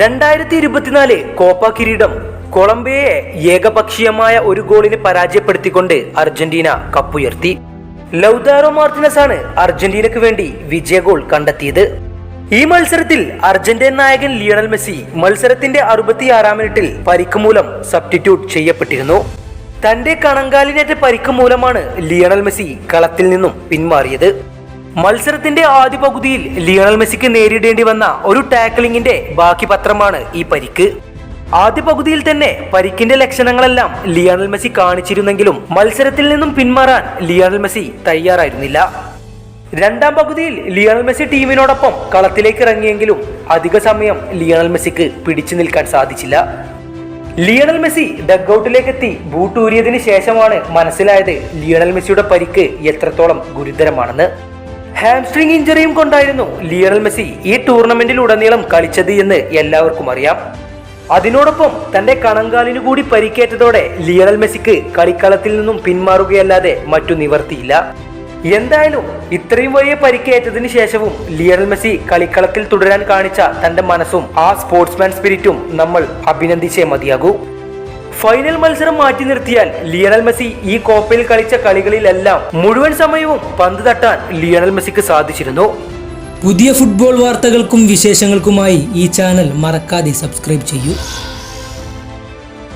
രണ്ടായിരത്തി ഇരുപത്തിനാല് കോപ്പ കിരീടം കൊളംബിയയെ ഏകപക്ഷീയമായ ഒരു ഗോളിന് പരാജയപ്പെടുത്തിക്കൊണ്ട് അർജന്റീന കപ്പുയർത്തി. ലൗദാറോ മാർട്ടിനസ് ആണ് അർജന്റീനക്ക് വേണ്ടി വിജയ ഗോൾ കണ്ടെത്തിയത്. ഈ മത്സരത്തിൽ അർജന്റീൻ നായകൻ ലിയണൽ മെസ്സി മത്സരത്തിന്റെ അറുപത്തിയാറാം മിനിറ്റിൽ പരിക്ക് മൂലം സബ്സ്റ്റിറ്റ്യൂട്ട് ചെയ്യപ്പെട്ടിരുന്നു. തന്റെ കണങ്കാലിനേറ്റ പരിക്ക് മൂലമാണ് ലിയണൽ മെസ്സി കളത്തിൽ നിന്നും പിന്മാറിയത്. മത്സരത്തിന്റെ ആദ്യ പകുതിയിൽ ലിയണൽ മെസ്സിക്ക് നേരിടേണ്ടി വന്ന ഒരു ടാക്ലിങ്ങിന്റെ ബാക്കി പത്രമാണ് ഈ പരിക്ക്. ആദ്യ പകുതിയിൽ തന്നെ പരിക്കിന്റെ ലക്ഷണങ്ങളെല്ലാം ലിയണൽ മെസ്സി കാണിച്ചിരുന്നെങ്കിലും മത്സരത്തിൽ നിന്നും പിന്മാറാൻ ലിയണൽ മെസ്സി തയ്യാറായിരുന്നില്ല. രണ്ടാം പകുതിയിൽ ലിയണൽ മെസ്സി ടീമിനോടൊപ്പം കളത്തിലേക്ക് ഇറങ്ങിയെങ്കിലും അധിക സമയം ലിയണൽ മെസ്സിക്ക് പിടിച്ചു നിൽക്കാൻ സാധിച്ചില്ല. ലിയണൽ മെസ്സി ഡഗ്ഔട്ടിലേക്ക് എത്തി ബൂട്ടൂരിയതിനു ശേഷമാണ് മനസ്സിലായത് ലിയണൽ മെസ്സിയുടെ പരിക്ക് എത്രത്തോളം ഗുരുതരമാണെന്ന്. ഹാംസ്ട്രിങ് ഇഞ്ചറിയും കൊണ്ടായിരുന്നു ലിയണൽ മെസ്സി ഈ ടൂർണമെന്റിൽ ഉടനീളം കളിച്ചത് എന്ന് എല്ലാവർക്കും അറിയാം. അതിനോടൊപ്പം തന്റെ കണങ്കാലിനു കൂടി പരിക്കേറ്റതോടെ ലിയണൽ മെസ്സിക്ക് കളിക്കളത്തിൽ നിന്നും പിന്മാറുകയല്ലാതെ മറ്റു നിവർത്തിയില്ല. എന്തായാലും ഇത്രയും വലിയ പരിക്കേറ്റതിനു ശേഷവും ലിയണൽ മെസ്സി കളിക്കളത്തിൽ തുടരാൻ കാണിച്ച തന്റെ മനസ്സും ആ സ്പോർട്സ്മാൻ സ്പിരിറ്റും നമ്മൾ അഭിനന്ദിച്ചേ മതിയാകൂ. ഫൈനൽ മത്സരം മാറ്റി നിർത്തിയാൽ ലിയണൽ മെസ്സി ഈ കോപ്പയിൽ കളിച്ച കളികളിലെല്ലാം മുഴുവൻ സമയവും പന്ത് തട്ടാൻ ലിയണൽ മെസ്സിക്ക് സാധിച്ചിരുന്നു. പുതിയ ഫുട്ബോൾ വാർത്തകൾക്കും വിശേഷങ്ങൾക്കുമായി ഈ ചാനൽ മറക്കാതെ സബ്സ്ക്രൈബ് ചെയ്യൂ.